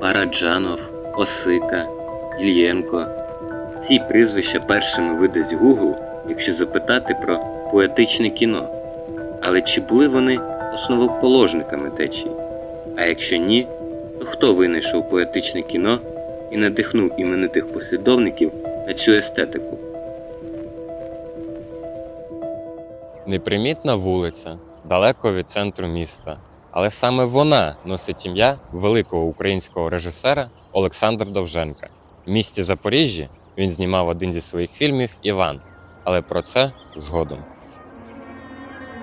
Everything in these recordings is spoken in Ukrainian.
Параджанов, Осика, Ільєнко. Ці прізвища першими видасть Google, якщо запитати про поетичне кіно. Але чи були вони основоположниками течії? А якщо ні, то хто винайшов поетичне кіно і надихнув іменитих послідовників на цю естетику? Непримітна вулиця, далеко від центру міста. Але саме вона носить ім'я великого українського режисера Олександра Довженка. В місті Запоріжжі він знімав один зі своїх фільмів Іван. Але про це згодом.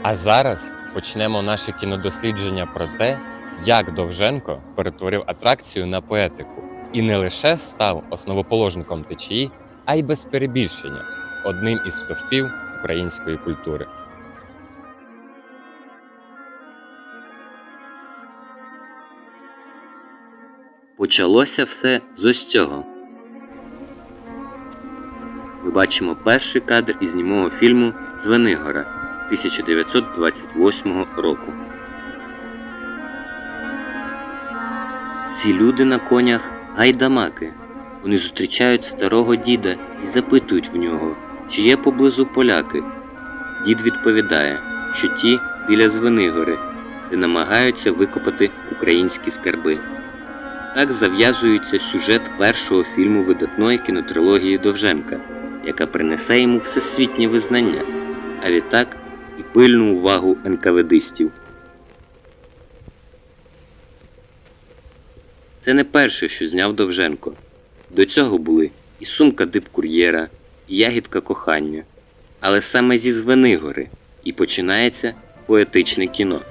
А зараз почнемо наше кінодослідження про те, як Довженко перетворив атракцію на поетику і не лише став основоположником течії, а й без перебільшення одним із стовпів української культури. Почалося все з ось цього. Ми бачимо перший кадр із німого фільму Звенигора 1928 року. Ці люди на конях гайдамаки. Вони зустрічають старого діда і запитують в нього, чи є поблизу поляки. Дід відповідає, що ті біля Звенигори, де намагаються викопати українські скарби. Так зав'язується сюжет першого фільму видатної кінотрилогії Довженка, яка принесе йому всесвітнє визнання, а відтак і пильну увагу НКВДистів. Це не перше, що зняв Довженко. До цього були і сумка дипкур'єра, і ягідка кохання. Але саме зі Звенигори і починається поетичне кіно.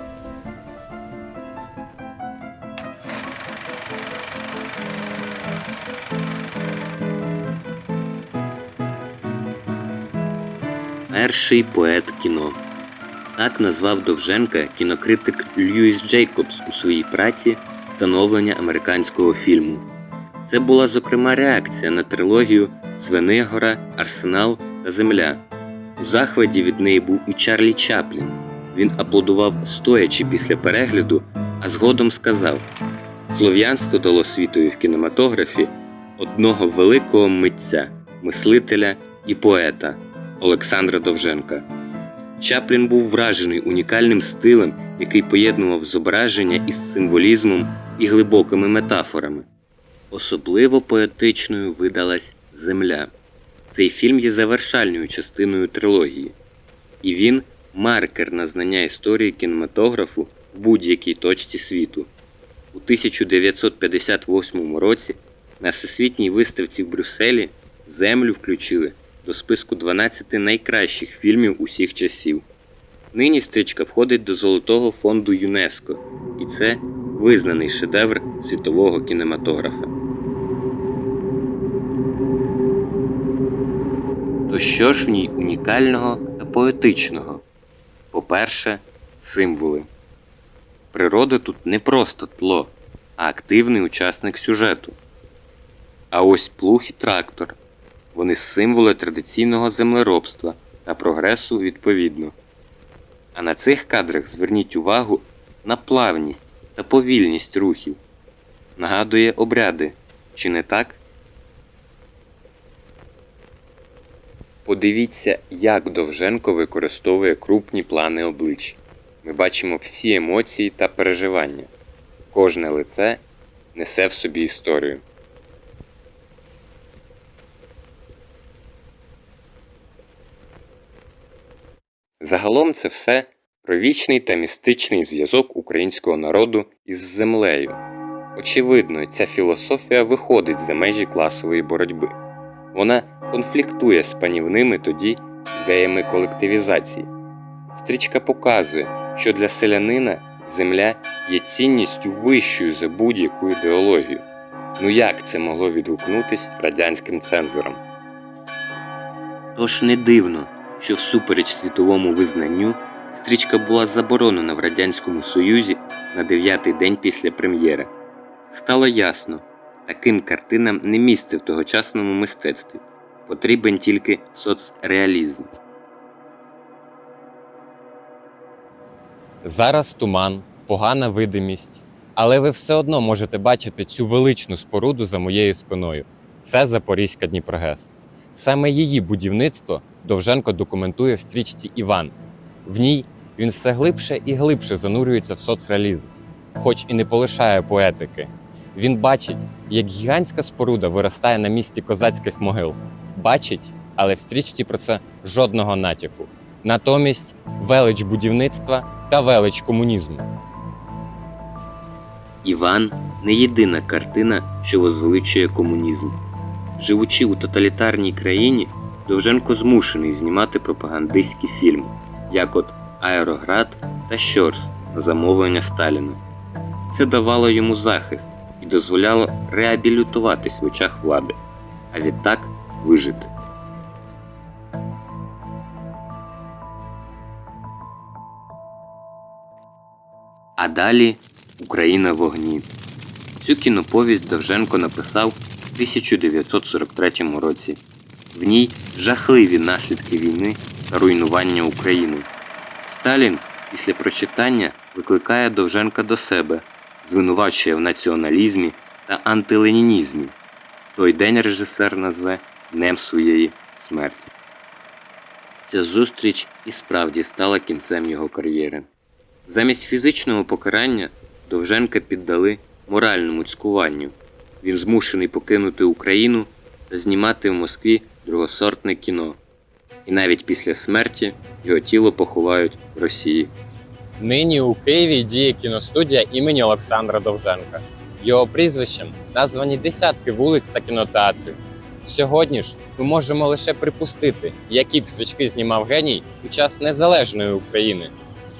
Перший поет кіно. Так назвав Довженка кінокритик Льюіс Джейкобс у своїй праці Становлення американського фільму. Це була зокрема реакція на трилогію Свенигора, Арсенал та Земля. У захваті від неї був і Чарлі Чаплін. Він аплодував стоячи після перегляду, а згодом сказав: Слов'янство дало світові в кінематографі одного великого митця, мислителя і поета Олександра Довженка. Чаплін був вражений унікальним стилем, який поєднував зображення із символізмом і глибокими метафорами. Особливо поетичною видалась Земля. Цей фільм є завершальною частиною трилогії, і він маркер на знання історії кінематографу в будь-якій точці світу. У 1958 році на всесвітній виставці в Брюсселі Землю включили до списку 12 найкращих фільмів усіх часів. Нині стрічка входить до Золотого фонду ЮНЕСКО, і це визнаний шедевр світового кінематографа. То що ж в ній унікального та поетичного? По-перше, символи. Природа тут не просто тло, а активний учасник сюжету. А ось плуг і трактор вони символи традиційного землеробства та прогресу відповідно. А на цих кадрах зверніть увагу на плавність та повільність рухів. Нагадує обряди, чи не так? Подивіться, як Довженко використовує крупні плани облич. Ми бачимо всі емоції та переживання. Кожне лице несе в собі історію. Загалом це все про вічний та містичний зв'язок українського народу із землею. Очевидно, ця філософія виходить за межі класової боротьби. Вона конфліктує з панівними тоді ідеями колективізації. Стрічка показує, що для селянина земля є цінністю вищою за будь-яку ідеологію. Ну як це могло відгукнутись радянським цензорам? Тож не дивно, що всупереч світовому визнанню стрічка була заборонена в Радянському Союзі на дев'ятий день після прем'єри. Стало ясно, таким картинам не місце в тогочасному мистецтві. Потрібен тільки соцреалізм. Зараз туман, погана видимість, Але ви все одно можете бачити цю величну споруду за моєю спиною. Це Запорізька Дніпрогес. Саме її будівництво Довженко документує в стрічці Іван. В ній він все глибше і глибше занурюється в соцреалізм, хоч і не полишає поетики. Він бачить, як гігантська споруда виростає на місці козацьких могил. Бачить, але в стрічці про це жодного натяку. Натомість велич будівництва та велич комунізму. Іван не єдина картина, що возвеличує комунізм. Живучи у тоталітарній країні, Довженко змушений знімати пропагандистські фільми, як от Аероград та Щорс замовлення Сталіна. Це давало йому захист і дозволяло реабілітуватись в очах влади, а відтак вижити. А далі Україна вогні. Цю кіноповість Довженко написав у 1943 році. В ній жахливі наслідки війни та руйнування України. Сталін після прочитання викликає Довженка до себе, звинувачує в націоналізмі та антиленінізмі. Той день режисер назве Днем своєї смерті. Ця зустріч і справді стала кінцем його кар'єри. Замість фізичного покарання Довженка піддали моральному цькуванню. Він змушений покинути Україну та знімати в Москві другосортне кіно. І навіть після смерті його тіло поховають в Росії. Нині у Києві діє кіностудія імені Олександра Довженка. Його прізвищем названі десятки вулиць та кінотеатрів. Сьогодні ж ми можемо лише припустити, які б свічки знімав геній у час незалежної України.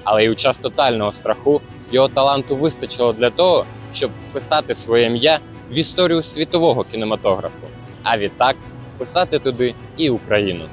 Але й у час тотального страху його таланту вистачило для того, щоб вписати своє ім'я в історію світового кінематографу, а відтак вписати туди і Україну.